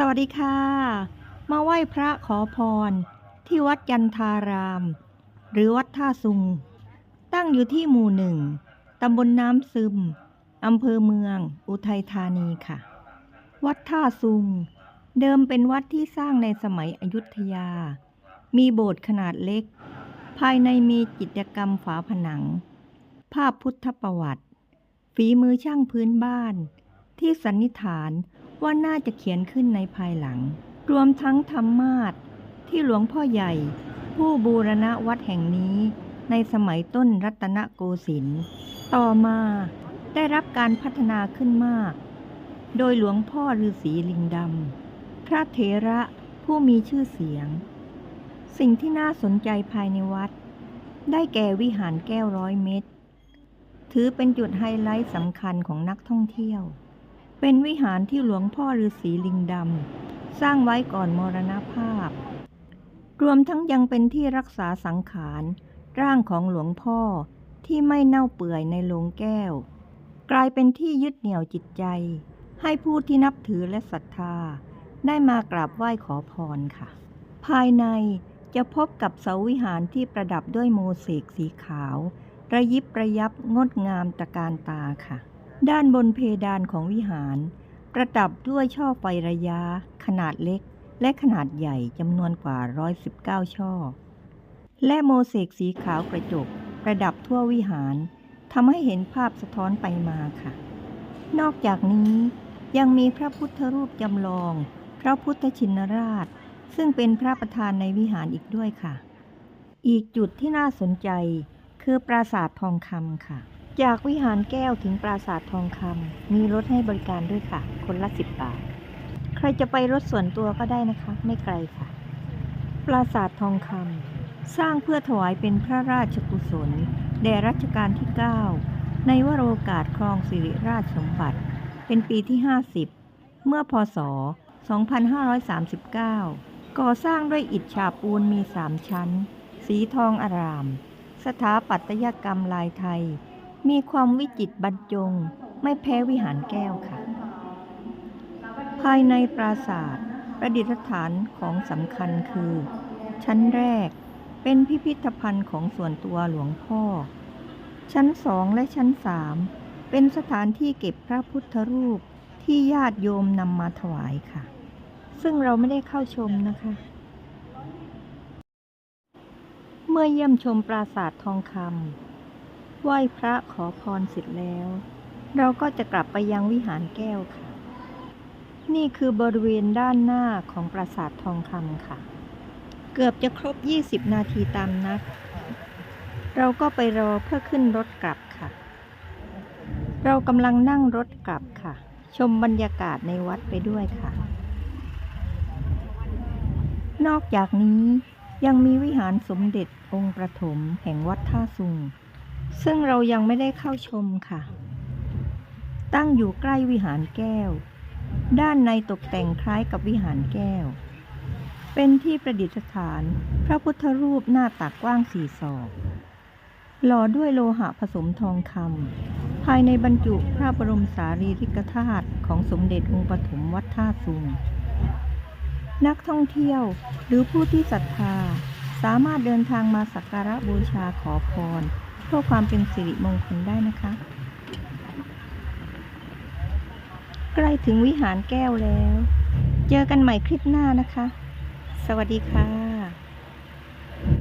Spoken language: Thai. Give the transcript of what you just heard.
สวัสดีค่ะ มาไหว้พระขอพร ที่วัดยันทาราม หรือวัดท่าซุง ตั้งอยู่ที่หมู่หนึ่งตำบลน้ำซึมอำเภอเมือง อุทัยธานีค่ะ วัดท่าซุง เดิมเป็นวัดที่สร้างในสมัยอยุธยา มีโบสถ์ขนาดเล็ก ภายในมีจิตรกรรมฝาผนัง ภาพพุทธประวัติ ฝีมือช่างพื้นบ้าน ที่สันนิษฐาน ว่าน่าจะเขียนขึ้นในภายหลัง รวมทั้งธรรมาสน์ที่หลวงพ่อใหญ่ ผู้บูรณะวัดแห่งนี้ ในสมัยต้นรัตนโกสินทร์ต่อมาได้รับการพัฒนาขึ้นมาก โดยหลวงพ่อฤาษีลิงดำ พระเถระผู้มีชื่อเสียง สิ่งที่น่าสนใจภายในวัด ได้แก่วิหารแก้วร้อยเม็ด ถือเป็นจุดไฮไลท์สำคัญของนักท่องเที่ยว เป็นวิหารที่หลวงพ่อฤาษีลิงดำสร้างไว้ก่อนมรณภาพ รวมทั้งยังเป็นที่รักษาสังขาร ร่างของหลวงพ่อที่ไม่เน่าเปื่อยในโลงแก้ว กลายเป็นที่ยึดเหนี่ยวจิตใจ ให้ผู้ที่นับถือและศรัทธา ได้มากราบไหว้ขอพรค่ะ ภายในจะพบกับเสาวิหารที่ประดับด้วยโมเสกสีขาว ระยิบระยับงดงามตะการตาค่ะ ด้านบนเพดานของวิหาร ประดับด้วยช่อไฟระยะ ขนาดเล็ก และขนาดใหญ่จำนวนกว่า 119 ช่อ และโมเสกสีขาวกระจก ประดับทั่ววิหารทำให้เห็นภาพสะท้อนไปมาค่ะ นอกจากนี้ยังมีพระพุทธรูปจำลอง พระพุทธชินราช ซึ่งเป็นพระประธานในวิหารอีกด้วยค่ะ อีกจุดที่น่าสนใจคือปราสาททองคำค่ะ จากวิหารแก้วถึงปราสาททองคำมีรถให้บริการด้วยค่ะ คนละสิบบาท ใครจะไปรถส่วนตัวก็ได้นะคะ ไม่ไกลค่ะ ปราสาททองคำสร้างเพื่อถวายเป็นพระราชกุศล แด่รัชกาลที่ 9 ในวโรกาสครองสิริราชสมบัติ เป็นปีที่ 50 เมื่อพศ 2539 ก่อสร้างด้วยอิฐฉาบปูนมีสามชั้น สีทองอาราม สถาปัตยกรรมลายไทย มีความวิจิตรบรรจงไม่แพ้วิหารแก้วค่ะ ภายในปราสาทประดิษฐานของสำคัญคือ ชั้นแรกเป็นพิพิธภัณฑ์ของส่วนตัวหลวงพ่อ ชั้นสองและชั้นสามเป็นสถานที่เก็บพระพุทธรูปที่ญาติโยมนำมาถวายค่ะ ซึ่งเราไม่ได้เข้าชมนะคะ เมื่อเยี่ยมชมปราสาททองคำ ไหว้พระขอพรเสร็จแล้ว เราก็จะกลับไปยังวิหารแก้วค่ะ นี่คือบริเวณด้านหน้าของปราสาททองคำค่ะ เกือบจะครบ 20 นาทีตามนัดเราก็ไปรอเพื่อขึ้นรถกลับค่ะ เรากำลังนั่งรถกลับค่ะ ชมบรรยากาศในวัดไปด้วยค่ะ นอกจากนี้ยังมีวิหารสมเด็จองค์ประถมแห่งวัดท่าซุง ซึ่งเรายังไม่ได้เข้าชมค่ะ ตั้งอยู่ใกล้วิหารแก้ว ด้านในตกแต่งคล้ายกับวิหารแก้ว เป็นที่ประดิษฐาน พระพุทธรูปหน้าตักกว้างสี่ศอกหล่อด้วยโลหะผสมทองคำภายในบรรจุพระบรมสารีริกธาตุของสมเด็จองค์ปฐมวัดท่าซุงนักท่องเที่ยวหรือผู้ที่ศรัทธา สามารถเดินทางมาสักการะบูชาขอพร เพื่อความเป็นสิริมงคลได้นะคะ ใกล้ถึงวิหารแก้วแล้ว เจอกันใหม่คลิปหน้านะคะ สวัสดีค่ะ